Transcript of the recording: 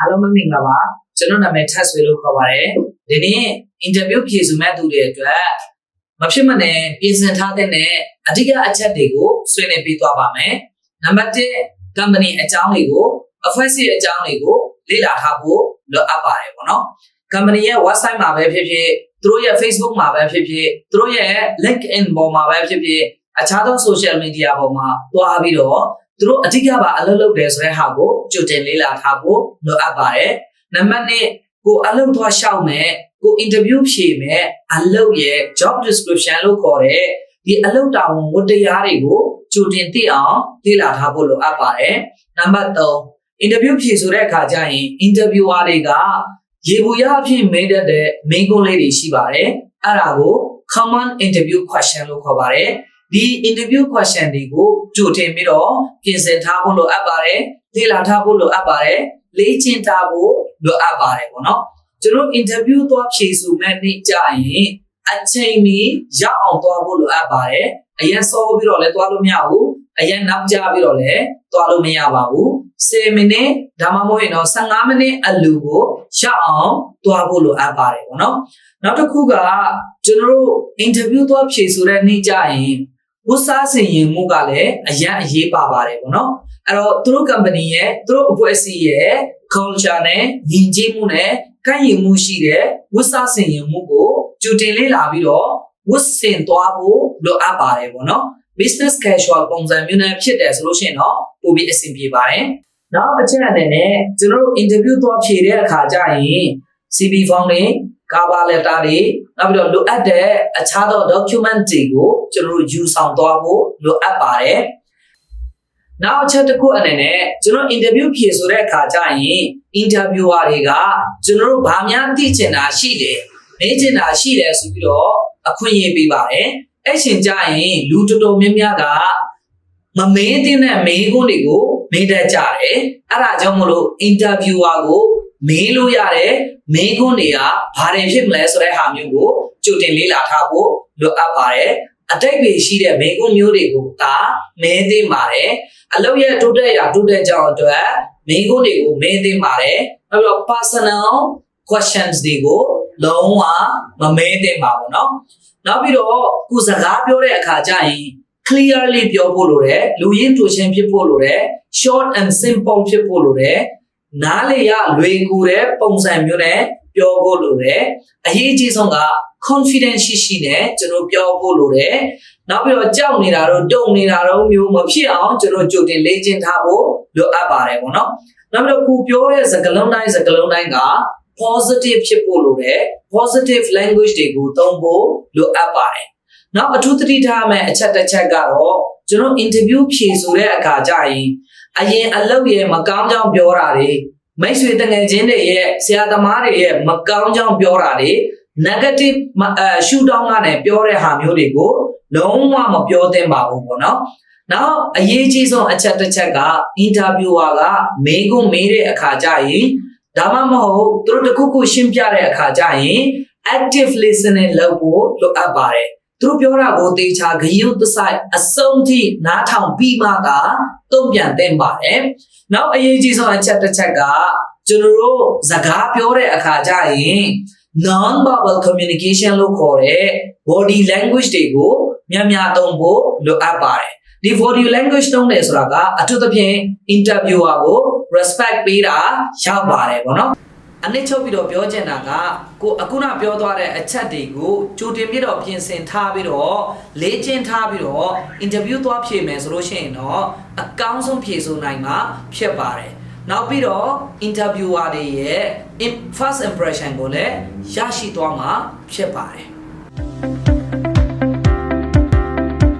အားလုံးပဲမင်္ဂလာပါကျွန်တော်နာမည် Test ဆွေလို့ခေါ်ပါတယ်ဒီနေ့ interview ဖြေဆိုမဲ့သူတွေအတွက်မဖြစ်မနေပြင်ဆင်ထားတဲ့အဓိကအချက်တွေကိုဆွေးနွေးပြီးသွားပါမယ်နံပါတ်1 company အကြောင်းတွေကိုအဖွဲ့အစည်းအကြောင်းတွေကိုလေ့လာထားဖို့လိုအပ်ပါတယ်ပေါ့နော် company ရဲ့ website မှာပဲဖြစ်ဖြစ်သူတို့ရဲ့ Facebook မှာပဲဖြစ်ဖြစ်သူတို့ရဲ့ LinkedIn ပေါ်မှာပဲဖြစ်ဖြစ်အခြားသော social media ပေါ်မှာတွားပြီးတော့ သူတို့အဓိကပါအလုပ်လုပ်တယ်ဆိုတဲ့ဟာကိုကြိုတင်လေ့လာထားဖို့လိုအပ်ပါတယ်နံပါတ်1ကိုအလုပ်သွားရှောက်မယ်ကို interview ဖြေမယ်အလုပ်ရဲ့ job description လို့ခေါ်တဲ့ဒီအလုပ်တာဝန်ဝတ္တရားတွေကိုကြိုတင်သိအောင်လေ့လာထားဖို့လိုအပ်ပါတယ်နံပါတ်3 interview ဖြေဆိုတဲ့အခါကျရင် interviewer တွေကရေဘူးရအဖြစ်မေးတတ်တဲ့ main goal လေးတွေရှိပါတယ်အဲ့ဒါကို common interview question လို့ခေါ်ပါတယ် ဒီ interview question တွေကိုကြိုတင်ပြီးတော့ပြင်ဆင်ထားဖို့လိုအပ်ပါတယ်လေ့လာထားဖို့လိုအပ်ပါတယ်လေ့ကျင့်ထားဖို့လိုအပ်ပါတယ်ပေါ့နော်ကျွန်တော် interview သွားဖြေဆိုမဲ့နေ့ကြရင်အချိန်မီရောက်အောင်သွားဖို့လိုအပ်ပါတယ်အရင်စောပြီးတော့လည်းသွားလို့မရဘူးအရင်နောက်ကျပြီးတော့လည်းသွားလို့မရပါဘူး10မိနစ်ဒါမှမဟုတ်ရင်တော့15မိနစ်အလူကိုရအောင်သွားဖို့လိုအပ်ပါတယ်ပေါ့နော်နောက်တစ်ခုကကျွန်တော်တို့ interview သွားဖြေဆိုတဲ့နေ့ကြရင် ဝတ်စားစင်ရင်မှုကလည်းအရင်အရေးပါပါတယ်ပေါ့နော်အဲ့တော့သူတို့ company ရဲ့သူတို့အဖွဲ့အစည်းရဲ့ culture နဲ့ယဉ်ကျေးမှုနဲ့ကိုင်းရင်မှုရှိတဲ့ဝတ်စားစင်ရင်မှုကိုကြိုတင်လေ့လာပြီးတော့ဝတ်ဆင်သွားဖို့လိုအပ်ပါတယ်ပေါ့နော် business casual ပုံစံမျိုးနဲ့ဖြစ်တယ်ဆိုလို့ရှိရင်တော့ပိုပြီးအဆင်ပြေပါတယ်။နောက်အချက်အနေနဲ့ကျွန်တော်တို့ interview သွားဖြေတဲ့အခါကျရင် CV form တွေ cover letter တွေနောက်ပြီးတော့လိုအပ်တဲ့အခြားသော document တွေကိုကျွန်တော်တို့ယူဆောင်သွားဖို့လိုအပ်ပါတယ်။နောက်အချက်တစ်ခုအနေနဲ့ကျွန်တော် interview ဖြေဆိုတဲ့အခါကျရင် interviewer တွေကကျွန်တော်တို့ဗာများသိချင်တာရှိတယ်မေးချင်တာရှိတယ်ဆိုပြီးတော့အခွင့်အရေးပေးပါတယ်။အဲ့ချိန်ကျရင်လူတော်တော်များများကမမေးတဲ့မေးခွန်းတွေကိုမေးတတ်ကြတယ်။အဲ့ဒါကြောင့်မလို့ interviewer ကို မေးလို့ရတဲ့မေးခွန်းတွေကဘာတွေဖြစ်မလဲဆိုတဲ့ဟာမျိုးကိုကြိုတင်လေ့လာထားဖို့လိုအပ်ပါတယ်။အတိတ်ပဲရှိတဲ့မေးခွန်းမျိုးတွေကိုဒါမဲသိပါတယ်။အလုပ်ရဲ့တိုးတက်ရာတိုးတက်ကြောင်းအတွက်မေးခွန်းတွေကိုမေးသိပါတယ်။နောက်ပြီးတော့ personal questions တွေကိုလုံးဝမမဲသင့်ပါဘူးเนาะနောက်ပြီးတော့ကိုစကားပြောတဲ့အခါကျရင် clearly ပြောဖို့လိုတယ်လူရင်းတူချင်းဖြစ်ဖို့လိုတယ် short and simple ဖြစ်ဖို့လိုတယ် နားလေရလွယ်ကူတဲ့ပုံစံမျိုးနဲ့ပြောဖို့လိုတယ်အရေးအကြီးဆုံးက confidence ရှိရှိနဲ့ကျွန်တော်ပြောဖို့လိုတယ်နောက်ပြီးတော့ကြောက်နေတာတော့တုံနေတာတော့မျိုးမဖြစ်အောင်ကျွန်တော်ကြိုတင်လေ့ကျင့်ထားဖို့လိုအပ်ပါတယ်ပေါ့နော်နောက်ပြီးတော့ကိုပြောတဲ့စကားလုံးတိုင်းစကားလုံးတိုင်းက positive ဖြစ်ဖို့လိုတယ် positive language တွေကိုသုံးဖို့လိုအပ်ပါတယ်။နောက်အထူးသတိထားမယ့်အချက်တစ်ချက်ကတော့ကျွန်တော် interview ဖြေဆိုတဲ့အခါကျရင် အရင်အလုပ်ရဲ့မကောင်းကြောင်ပြောတာတွေမိတ်ဆွေတငယ်ချင်းတွေရဲ့ဆရာသမားတွေရဲ့မကောင်းကြောင်ပြောတာတွေ negative အဲ shoot down ကနေပြောတဲ့ဟာမျိုးတွေကိုလုံးဝမပြောသင့်ပါဘူးပေါ့နော်။နောက်အရေးကြီးဆုံးအချက်တစ်ချက်က interviewer ကမေးခွန်းမေးတဲ့အခါကျရင်ဒါမှမဟုတ်သူတို့တခုခုရှင်းပြတဲ့အခါကျရင် active listening လုပ်ဖို့လိုအပ်ပါတယ် သူတို့ပြောတာကိုသေချာဂရုတစိုက်အစုံထိနားထောင်ပြီးမှသာတုံ့ပြန်သင့်ပါတယ်နောက်အရေးကြီးဆုံးအချက်တစ်ချက်ကကျွန်တော်တို့စကားပြောတဲ့အခါကျရင် non verbal communication လို့ခေါ်တဲ့ body language တွေကိုများများသုံးဖို့လိုအပ်ပါတယ်ဒီ body language တုံးတယ်ဆိုတာကအထူးသဖြင့် interviewer ကို respect ပေးတာရောက်ပါတယ်ဗောနော် အနစ်ချုပ်ပြီးတော့ပြောချင်တာကကိုအခုနပြောသွားတဲ့အချက်တွေကိုကြိုတင်ပြီးတော့ပြင်ဆင်ထားပြီးတော့လေ့ကျင့်ထားပြီးတော့ interview သွားဖြေမယ်ဆိုလို့ရှိရင်တော့အကောင်းဆုံးဖြေဆိုနိုင်မှာဖြစ်ပါတယ်နောက်ပြီးတော့ interviewer တွေရဲ့ first impression ကိုလည်းရရှိသွားမှာဖြစ်ပါတယ်